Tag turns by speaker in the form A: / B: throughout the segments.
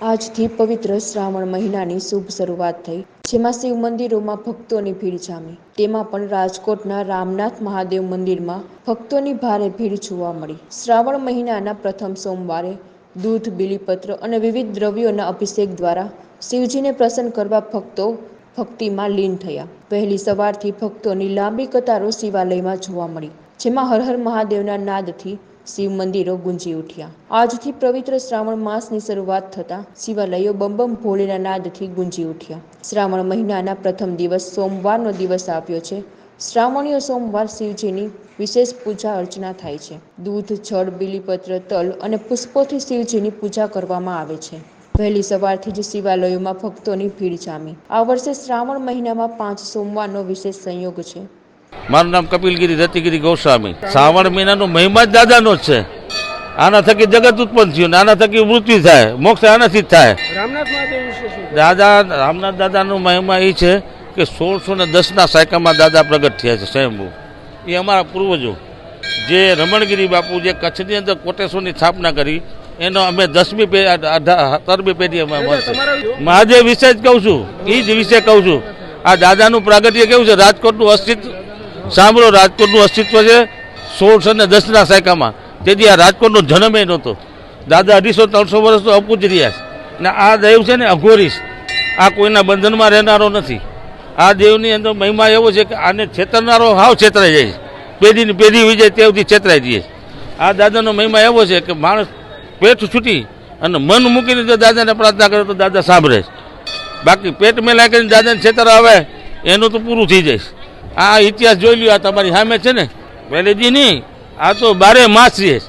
A: આજથી પવિત્ર શ્રાવણ મહિનાની શુભ શરૂઆત થઈ, જેમાં શિવ મંદિરોમાં ભક્તોની ભીડ જામી. તેમાં પણ રાજકોટના રામનાથ મહાદેવ મંદિરમાં ભક્તોની ભારે ભીડ જોવા મળી. શ્રાવણ મહિનાના પ્રથમ સોમવારે દૂધ, બીલીપત્ર અને વિવિધ દ્રવ્યોના અભિષેક દ્વારા શિવજીને પ્રસન્ન કરવા ભક્તો ભક્તિમાં લીન થયા. વહેલી સવારથી ભક્તોની લાંબી કતારો શિવાલયમાં જોવા મળી. જેમાં હર હર મહાદેવના નાદથી શિવ મંદિરો ગુંજી ઉઠ્યા. આજથી પવિત્ર શ્રાવણ માસની શરૂઆત થતાં શિવાલયો બમ ભોળેના નાદથી ગુંજી ઉઠ્યા. શ્રાવણ મહિનાના પ્રથમ દિવસ સોમવારનો દિવસ આવ્યો છે. શ્રાવણીય સોમવાર શિવજીની વિશેષ પૂજા અર્ચના થાય છે. દૂધ જળ બીલીપત્ર, તલ અને પુષ્પોથી શિવજીની પૂજા કરવામાં આવે છે. વહેલી સવારથી જ શિવાલયોમાં ભક્તોની ભીડ જામી. આ વર્ષે શ્રાવણ મહિનામાં પાંચ સોમવારનો વિશેષ સંયોગ છે.
B: મારું નામ કપિલગીરી રતિગીરી ગોસ્વામી. શ્રાવણ મહિનાનો મહિમા જ દાદાનો જ છે. આના થકી જગત ઉત્પન્ન થયું ને આના થકી મૃત્યુ થાય. મોક્ષ આનાથી જ થાય. દાદા રામનાથ દાદાનો મહિમા એ છે કે સોળસો ને દસના સાયકામાં દાદા પ્રગટ થયા છે સ્વયંભૂ. એ અમારા પૂર્વજો. જે રમણગીરી બાપુ જે કચ્છની અંદર કોટેશ્વરની સ્થાપના કરી એનો અમે દસમી પેઢી સત્તરમી પેઢી અમે મળશે. મહાદેવ વિશે જ કહું છું. એ જ વિશે કહું છું. આ દાદાનું પ્રાગટ્ય કેવું છે? રાજકોટનું અસ્તિત્વ સાંભળો, રાજકોટનું અસ્તિત્વ છે સોળસો ને દસના સાયકામાં. તેથી આ રાજકોટનો જન્મ એ નહોતો. દાદા અઢીસો ત્રણસો વર્ષ તો અપૂજ રહ્યા છે. અને આ દેવ છે ને અઘોરીશ આ કોઈના બંધનમાં રહેનારો નથી. આ દેવની અંદર મહિમા એવો છે કે આને છેતરનારો હાવ છેતરાઈ જાય છે. પેઢીની પેઢી વિજય તેવથી છેતરાઈ જઈએ આ દાદાનો મહિમા એવો છે કે માણસ પેટ છૂટી અને મન મૂકીને જો દાદાને પ્રાર્થના કરે તો દાદા સાંભળે બાકી પેટ મેલા કરીને દાદાને છેતર આવે એનું તો પૂરું થઈ જાય આ ઇતિહાસ જોઈ લ્યો, આ તમારી સામે છે ને? પહેલેથી નહીં આ તો બારે માસ છે.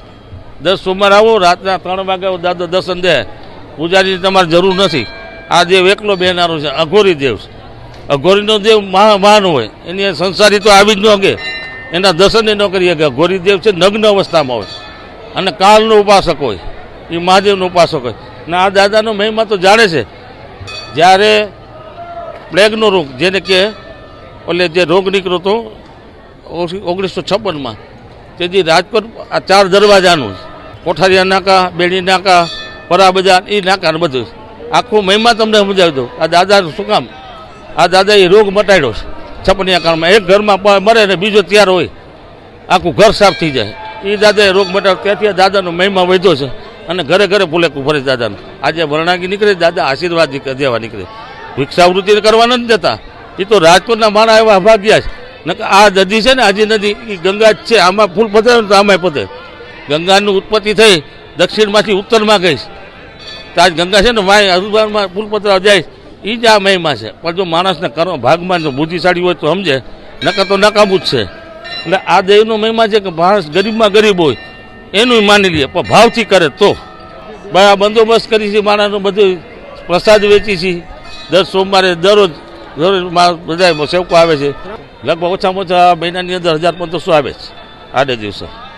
B: દસ સોમવાર આવો, રાતના ત્રણ વાગે દાદો દર્શન દે. પૂજારીની તમારે જરૂર નથી. આ દેવ એકલો બેનારો છે, અઘોરી દેવ છે. અઘોરીનો દેવ મહા, મહાન હોય. એની સંસારી તો આવી જ ન કે એના દર્શન ન કરી શકે અઘોરી દેવ છે, નગ્ન અવસ્થામાં હોય. અને કાલનો ઉપાસક હોય. એ મહાદેવનો ઉપાસક હોય. અને આ દાદાનો મહિમા તો જાણે છે. જ્યારે પ્લેગનો રોગ, જેને કે એટલે જે રોગ નીકળ્યો હતો ઓગણીસો છપ્પનમાં, તેથી રાજકોટ આ ચાર દરવાજાનું. કોઠારીયા નાકા બેડી નાકા, પરા બજાર એ નાકા ને બધું આખું મહિમા તમને સમજાવી દઉં. આ દાદાનું શું કામ? આ દાદાએ રોગ મટાડ્યો છે. છપનિયા કાળમાં એક ઘરમાં મરે ને બીજો તૈયાર હોય, આખું ઘર સાફ થઈ જાય. એ દાદાએ રોગ મટાડ્યો. ત્યાંથી આ દાદાનો મહિમા વધ્યો છે અને ઘરે ઘરે ફૂલેકું ફરે દાદાનું. આજે વરણાગી નીકળે, દાદા આશીર્વાદ દેવા નીકળે. ભિક્ષાવૃત્તિ કરવા નથી દેતા એ તો રાજકોટના માણા એવા ભાગ્યા છે. આ નદી છે ને આજે નદી એ ગંગા જ છે. આમાં ફૂલ પતે તો આમાં પતે ગંગાની ઉત્પત્તિ થઈ, દક્ષિણમાંથી ઉત્તરમાં ગઈ તો આજ ગંગા છે ને, વાય અરુબારમાં ફૂલ પતરા જાય એ જ આ મહિમા છે. પણ જો માણસને કરો, ભાગમાં જો બુદ્ધિશાળી હોય તો સમજે, નકર તો નકામું જ છે. એટલે આ દેવનો મહિમા છે કે માણસ ગરીબમાં ગરીબ હોય એનું માની લે, પણ ભાવથી કરે તો. આ બંદોબસ્ત કરી છે માણસનું બધું પ્રસાદ વેચી છે. દર સોમવારે, દરરોજ બધા સેવકો આવે છે. લગભગ ઓછામાં ઓછા મહિનાની અંદર હજાર પંદરસો આવે છે. આડે દિવસો.